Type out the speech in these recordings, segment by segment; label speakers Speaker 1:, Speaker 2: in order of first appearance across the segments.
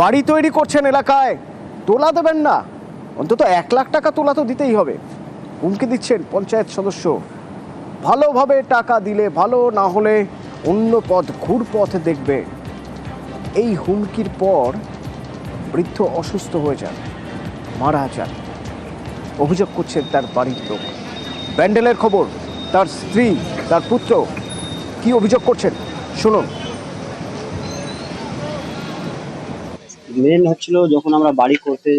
Speaker 1: বাড়ি তৈরি করছেন এলাকায়, তোলা দেবেন না। অন্তত এক লাখ টাকা তোলা তো দিতেই হবে। হুমকি দিচ্ছেন পঞ্চায়েত সদস্য। ভালোভাবে টাকা দিলে ভালো, না হলে অন্য পথ, ঘুরপথ দেখবে। এই হুমকির পর বৃদ্ধ অসুস্থ হয়ে যান, মারা যান। অভিযোগ করছেন তার বাড়ির লোক। ব্যান্ডেলের খবর, তার স্ত্রী, তার পুত্র। কি অভিযোগ করছেন? শুনুন।
Speaker 2: মেন হচ্ছিল যখন আমরা বাড়ি করতে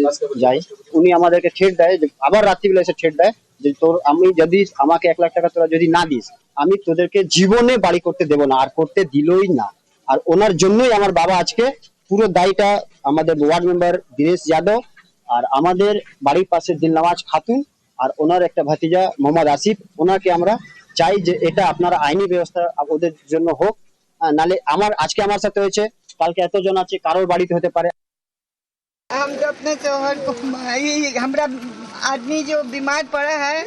Speaker 2: যাই, উনি আমাদেরকে ঠেট দেয় আবার রাত্রিবেলা এসে ঠেট দেয়, যে তোর আমি যদি আমাকে এক লাখ টাকা তোরা যদি না দিস, আমি তোদেরকে জীবনে বাড়ি করতে দেবো না, আর করতে দিলই না। আর ওনার জন্যই আমার বাবা আজকে পুরো দায়টা আমাদের ওয়ার্ড মেম্বার দীনেশ যাদব আর আমাদের বাড়ির পাশে দিলনামাজ খাতুন আর ওনার একটা ভাতিজা মোহাম্মদ আসিফ, ওনাকে আমরা চাই যে এটা আপনারা আইনি ব্যবস্থা ওদের জন্য হোক। নালে আমার, আজকে আমার সাথে হয়েছে, কালকে এতজন আছে, কারোর বাড়িতে হতে পারে।
Speaker 3: हम तो अपने शोहर को ये हमारा आदमी जो बीमार पड़ा है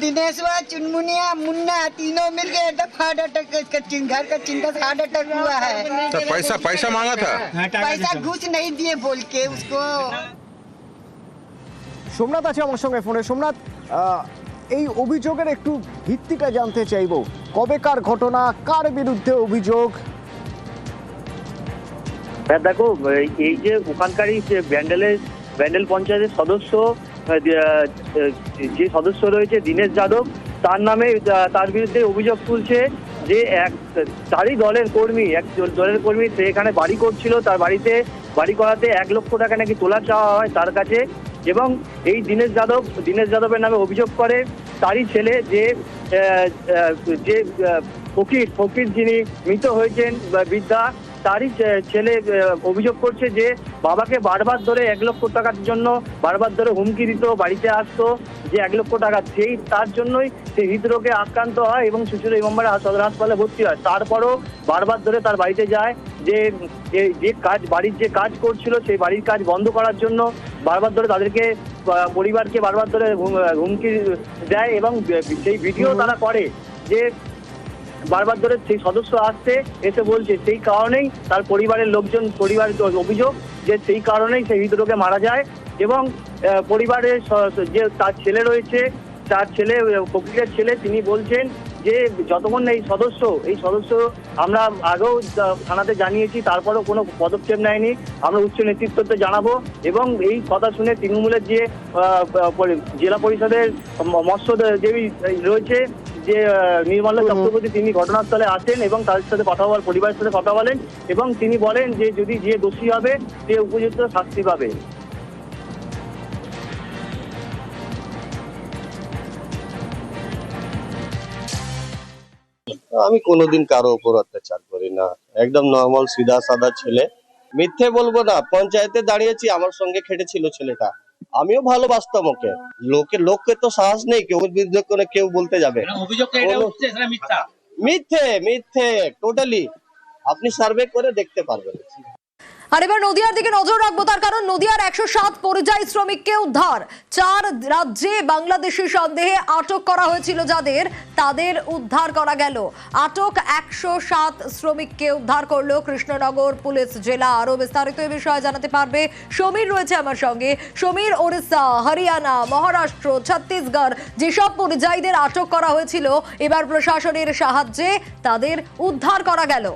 Speaker 3: दिनेशवा चुनमुनिया मुन्ना तीनों मिल गए एकदम हार्ट अटैक इसका चिं- घर का चिंता से हार्ट अटैक हुआ है
Speaker 4: तो पैसा पैसा मांगा था
Speaker 3: पैसा घुस नहीं दिए बोल के उसको
Speaker 1: সোমনাথ আছে আমার সঙ্গে ফোনে সোমনাথ আহ, এই অভিযোগের একটু ভিত্তিটা জানতে চাইবো কবেকার ঘটনা কার বিরুদ্ধে অভিযোগ
Speaker 5: হ্যাঁ দেখো, এই- যে ওখানকারই ব্যান্ডেলের, ব্যান্ডেল পঞ্চায়েতের সদস্য যে- সদস্য রয়েছে, দীনেশ যাদব, তার নামে তার বিরুদ্ধে অভিযোগ তুলছে যে এক, তারই দলের কর্মী, এক দলের কর্মী সে এখানে বাড়ি করছিল, তার বাড়িতে বাড়ি করাতে এক লক্ষ টাকা নাকি তোলা চাওয়া হয় তার কাছে এবং এই দীনেশ যাদব, দীনেশ যাদবের নামে অভিযোগ করে তারই ছেলে যে যে ফকির ফকির যিনি মৃত হয়েছেন, বা বৃদ্ধা তারই ছেলে অভিযোগ করছে যে বাবাকে বারবার ধরে এক লক্ষ টাকার জন্য বারবার ধরে হুমকি দিত বাড়িতে আসতো যে এক লক্ষ টাকা সেই তার জন্যই সে হৃদরোগে আক্রান্ত হয় এবং শিশুর ইমামবাড়া সদর হাসপাতালে ভর্তি হয়। তারপরও বারবার ধরে তার বাড়িতে যায় যে যে- যে কাজ বাড়ির যে কাজ করছিল সেই বাড়ির কাজ বন্ধ করার জন্য বারবার ধরে তাদেরকে পরিবারকে বারবার ধরে হুমকি দেয় এবং সেই ভিডিও তারা করে যে বারবার ধরে সেই সদস্য আসছে, এসে বলছে সেই কারণেই তার পরিবারের লোকজন পরিবারের অভিযোগ যে সেই কারণেই সেই হৃদরোগে মারা যায় এবং পরিবারের যে তার ছেলে রয়েছে, তার ছেলে ফকিরের ছেলে, তিনি বলছেন যে যতক্ষণ এই সদস্য এই সদস্য আমরা আগেও থানাতে জানিয়েছি, তারপরেও কোনো পদক্ষেপ নেয়নি। আমরা উচ্চ নেতৃত্বতে জানাব এবং এই কথা শুনে তৃণমূলের যে জেলা পরিষদের মৎস্য দেবী রয়েছে যে নির্মলা চক্রবর্তী তিনি ঘটনাস্থলে আসেন এবং তাদের সাথে কথা বল পরিবারের সাথে কথা বলেন এবং তিনি বলেন যে যদি যে দোষী হবে সে উপযুক্ত শাস্তি পাবে।
Speaker 6: আমি কোনোদিন কারও উপর অত্যাচার করি না। একদম নর্মাল সিধা সাদা ছেলে। মিথ্যে বলব না পঞ্চায়েতে দাঁড়িয়েছি আমার সঙ্গে খেটেছিল ছেলেটা। আমিও ভালোবাসতাম ওকে। লোকে লোককে তো সাহস নেই কেউ বিরুদ্ধে করে কেউ বলতে যাবে। মিথ্যে? মিথ্যে টোটালি আপনি সার্ভে করে দেখতে পারবেন।
Speaker 7: আর এবার নদিয়ার দিকে নজর রাখব, তার কারণ নদিয়ার একশো সাত পরিযায়ী শ্রমিককে উদ্ধার। চার রাজ্যে বাংলাদেশি সন্দেহে আটক করা হয়েছিল যাদের, তাদের উদ্ধার করা গেল। আটক একশো সাত শ্রমিককে উদ্ধার করল কৃষ্ণনগর পুলিশ জেলা। আরও বিস্তারিত এ বিষয়ে জানাতে পারবে সমীর রয়েছে আমার সঙ্গে। সমীর, ওড়িশা, হরিয়ানা, মহারাষ্ট্র, ছত্তিশগড়, যেসব পরিযায়ীদের আটক করা হয়েছিল, এবার প্রশাসনের সাহায্যে তাদের উদ্ধার করা গেল।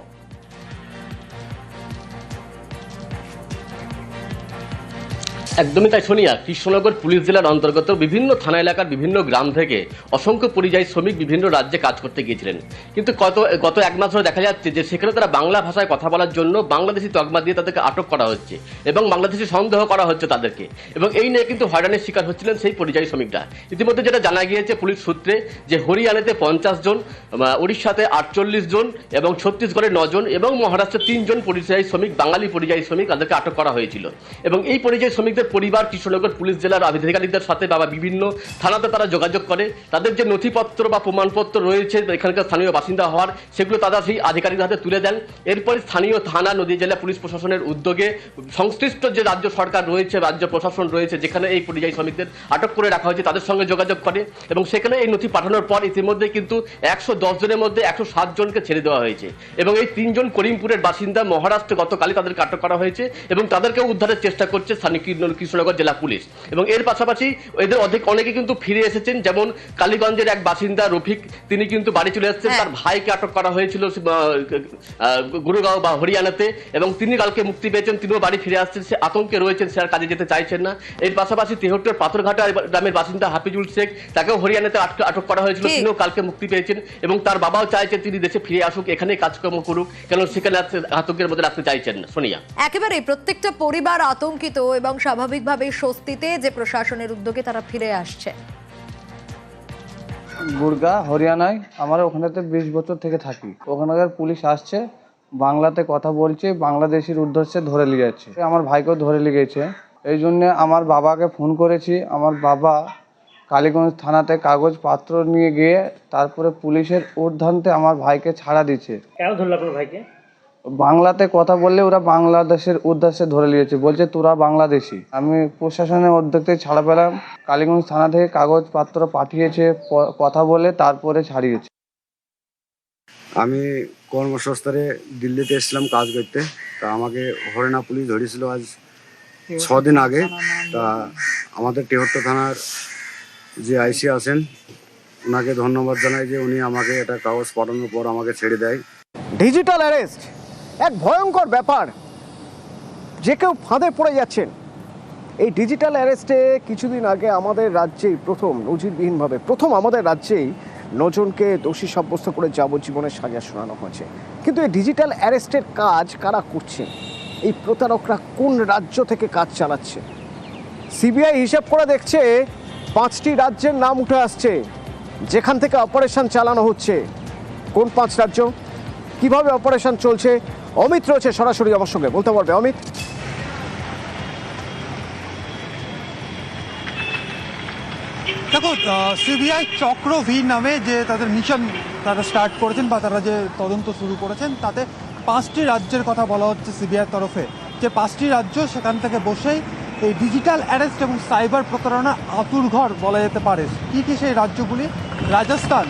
Speaker 8: একদমই তাই, সোনিয়া। কৃষ্ণনগর পুলিশ জেলার অন্তর্গত বিভিন্ন থানা এলাকার বিভিন্ন গ্রাম থেকে অসংখ্য পরিযায়ী শ্রমিক বিভিন্ন রাজ্যে কাজ করতে গিয়েছিলেন। কিন্তু গত গত এক মাস ধরে দেখা যাচ্ছে যে সেখানে তারা বাংলা ভাষায় কথা বলার জন্য বাংলাদেশি তকমা দিয়ে তাদেরকে আটক করা হচ্ছে এবং বাংলাদেশি সন্দেহ করা হচ্ছে তাদেরকে। এবং এই নিয়ে কিন্তু হয়রানির শিকার হচ্ছিলেন সেই পরিযায়ী শ্রমিকরা। ইতিমধ্যে যেটা জানা গিয়েছে পুলিশ সূত্রে যে হরিয়ানাতে পঞ্চাশ জন উড়িষ্যাতে আটচল্লিশ জন এবং ছত্তিশগড়ে নজন এবং মহারাষ্ট্রে তিনজন পরিযায়ী শ্রমিক, বাঙালি পরিযায়ী শ্রমিক তাদেরকে আটক করা হয়েছিল। এবং এই পরিযায়ী শ্রমিকদের যে পরিবার কৃষ্ণনগর পুলিশ জেলার আধিকারিকদের সাথে বা বিভিন্ন থানাতে তারা যোগাযোগ করে, তাদের যে নথিপত্র বা প্রমাণপত্র রয়েছে এখানকার স্থানীয় বাসিন্দা হওয়ার, সেগুলো তারা সেই আধিকারিকদের হাতে তুলে দেন। এরপরে স্থানীয় থানা, নদী জেলা পুলিশ প্রশাসনের উদ্যোগে সংশ্লিষ্ট যে রাজ্য সরকার রয়েছে রাজ্য প্রশাসন রয়েছে, যেখানে এই পরিযায়ী শ্রমিকদের আটক করে রাখা হয়েছে, তাদের সঙ্গে যোগাযোগ করে এবং সেখানে এই নথি পাঠানোর পর ইতিমধ্যে কিন্তু একশো দশ জনের মধ্যে একশো সাত জনকে ছেড়ে দেওয়া হয়েছে এবং এই তিনজন করিমপুরের বাসিন্দা মহারাষ্ট্র গতকালই তাদেরকে আটক করা হয়েছে এবং তাদেরকে উদ্ধারের চেষ্টা করছে স্থানীয় কৃষ্ণনগর জেলা পুলিশ। এবং এর পাশাপাশি এদের অধিক অনেকে কিন্তু ফিরে এসেছেন যেমন কালীগঞ্জের এক বাসিন্দা রফিক তিনি কিন্তু বাড়ি চলে এসেছেন
Speaker 7: হ্যাঁ।
Speaker 8: তার ভাইকে আটক করা হয়েছিল গুরুগাঁও বা হরিয়ানাতে এবং তিনি কালকে মুক্তি পেয়েছেন তিনিও বাড়ি ফিরে আসছেন সে আতঙ্কে রয়েছেন সে আর কাজে যেতে চাইছেন না। এর পাশাপাশি তেহট্টের পাথরঘাটা গ্রামের বাসিন্দা হাফিজুল শেখ তাকেও হরিয়ানাতে আটক- আটক করা হয়েছিল তিনিও কালকে মুক্তি পেয়েছেন এবং তার বাবাও চাইছেন তিনি দেশে ফিরে আসুক এখানে কাজকর্ম করুক কেন সেখানে আতঙ্কের মধ্যে রাখতে চাইছেন না। সোনিয়া।
Speaker 7: একেবারে প্রত্যেকটা পরিবার আতঙ্কিত এবং স্বাভাবিকভাবে স্বস্তিতে যে প্রশাসনের উদ্যোগে তারা ফিরে আসছে।
Speaker 9: গুড়গা হরিয়ানায় আমরা ওখানেতে বিশ বছর থেকে থাকি। ওখানকার পুলিশ আসছে বাংলাতে কথা বলছে বাংলাদেশের উদ্দেশ্যে ধরে নিয়ে যাচ্ছে আমার ভাইকেও ধরে নিয়ে গেছে এই জন্যে আমার বাবাকে ফোন করেছি। আমার বাবা কালীগঞ্জ থানাতে কাগজপত্র নিয়ে গিয়ে তারপরে পুলিশের ঊর্ধ্বান্তে আমার ভাইকে ছাড়া দিচ্ছে।
Speaker 10: কেন ধরলো আপনার ভাইকে?
Speaker 9: বাংলাতে কথা বললে ওরা বাংলাদেশের উদ্দেশ্যে ধরে নিয়েছে। বলছে তোরা বাংলাদেশি। আমি প্রশাসনের উদ্যোগে ছাড়া পেলাম। কালীগঞ্জ থানা থেকে কাগজপত্র পাঠিয়েছে কথা বলে তারপরে ছাড়িয়েছে।
Speaker 11: আমি কর্মসংস্থানে দিল্লিতে এসেছিলাম কাজ করতে। তা আমাকে হরিয়ানা পুলিশ ধরেছিল আজ ছ দিন আগে। তা আমাদের তেহট্ট থানার যে আইসি আছেন ওনাকে ধন্যবাদ জানাই যে উনি আমাকে এটা কাগজ পাঠানোর পর আমাকে ছেড়ে দেয়।
Speaker 1: Digital arrest. এক ভয়ঙ্কর ব্যাপার। যে কেউ ফাঁদে পড়ে যাচ্ছেন। এই ডিজিটাল অ্যারেস্টে কিছুদিন আগে আমাদের রাজ্যেই প্রথম, নজিরবিহীনভাবে প্রথম আমাদের রাজ্যেই নজনকে দোষী সাব্যস্ত করে যাবজ্জীবনের সাজা শোনানো হয়েছে। কিন্তু এই ডিজিটাল অ্যারেস্টের কাজ কারা করছে এই প্রতারকরা কোন রাজ্য থেকে কাজ চালাচ্ছে? সিবিআই হিসাব করে দেখছে পাঁচটি রাজ্যের নাম উঠে আসছে। যেখান থেকে অপারেশন চালানো হচ্ছে। কোন পাঁচ রাজ্য? কীভাবে অপারেশন চলছে? অমিত রয়েছে সরাসরি আমার সঙ্গে। বলতে পারবে, অমিত?
Speaker 12: দেখো সিবিআই চক্র ভি নামে যে তাদের মিশন তারা স্টার্ট করেছেন বা তারা যে তদন্ত শুরু করেছেন, তাতে পাঁচটি রাজ্যের কথা বলা হচ্ছে সিবিআই তরফে। যে পাঁচটি রাজ্য সেখান থেকে বসেই এই ডিজিটাল অ্যারেস্ট এবং সাইবার প্রতারণা আতুরঘর বলা যেতে পারে। কী কী সেই রাজ্যগুলি? রাজস্থান,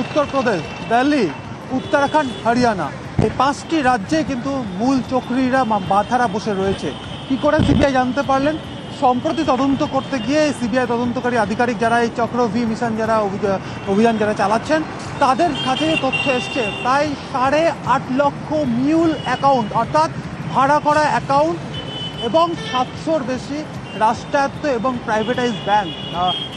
Speaker 12: উত্তরপ্রদেশ, দিল্লি উত্তরাখণ্ড, হরিয়ানা। এই পাঁচটি রাজ্যে কিন্তু মূল চক্রীরা বাধারা বসে রয়েছে। কি করে সিবিআই জানতে পারলেন? সম্প্রতি তদন্ত করতে গিয়ে সিবিআই তদন্তকারী আধিকারিক যারা এই চক্র ভি মিশন যারা অভিযা- অভিযান যারা চালাচ্ছেন, তাদের কাছে তথ্য এসছে। প্রায় সাড়ে আট লক্ষ মিউল অ্যাকাউন্ট, অর্থাৎ ভাড়া করা অ্যাকাউন্ট এবং সাতশোর বেশি রাষ্ট্রায়ত্ত এবং প্রাইভেটাইজ ব্যাংক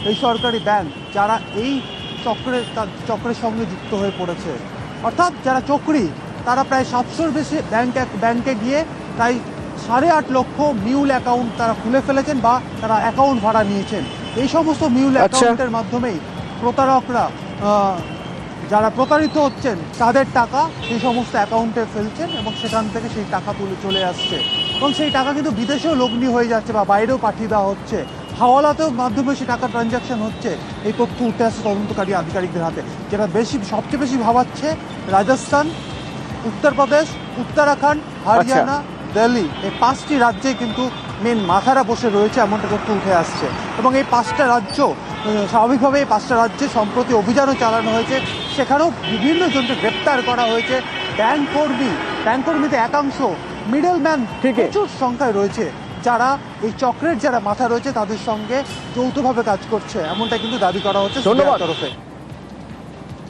Speaker 12: বেসরকারি ব্যাংক, যারা এই চক্রের চক্রের সঙ্গে যুক্ত হয়ে পড়েছে। অর্থাৎ যারা চক্রী তারা প্রায় সাতশোর বেশি ব্যাংক ব্যাংকে গিয়ে প্রায় সাড়ে আট লক্ষ মিউল অ্যাকাউন্ট তারা খুলে ফেলেছেন বা তারা অ্যাকাউন্ট ভাড়া নিয়েছেন। এই সমস্ত মিউল
Speaker 1: আচ্ছা।
Speaker 12: অ্যাকাউন্টের মাধ্যমেই প্রতারকরা যারা প্রতারিত হচ্ছেন তাদের টাকা সেই সমস্ত অ্যাকাউন্টে ফেলছেন এবং সেখান থেকে সেই টাকা তুলে চলে আসছে। এবং সেই টাকা কিন্তু বিদেশেও লগ্নি হয়ে যাচ্ছে বা বাইরেও পাঠিয়ে দেওয়া হচ্ছে। হাওয়ালাতেও মাধ্যমে সে টাকা ট্রানজ্যাকশন হচ্ছে এই তথ্য উঠে আসছে তদন্তকারী আধিকারিকদের হাতে। যেটা বেশি সবচেয়ে বেশি ভাবাচ্ছে রাজস্থান উত্তরপ্রদেশ উত্তরাখণ্ড হরিয়ানা দিল্লি। এই পাঁচটি রাজ্যে কিন্তু মেন মাথারা বসে রয়েছে এমনটা তথ্য উঠে আসছে। এবং এই পাঁচটা রাজ্য স্বাভাবিকভাবে এই পাঁচটা রাজ্যে সম্প্রতি অভিযানও চালানো হয়েছে। সেখানেও বিভিন্ন জনকে গ্রেপ্তার করা হয়েছে। ব্যাংক কর্মী ব্যাংক কর্মীতে একাংশ মিডল ম্যান। প্রচুর সংখ্যায় রয়েছে। যারা এই চক্রের যারা মাথা রয়েছে তাদের সঙ্গে যৌথভাবে কাজ করছে এমনটা কিন্তু দাবি করা হচ্ছে তরফে।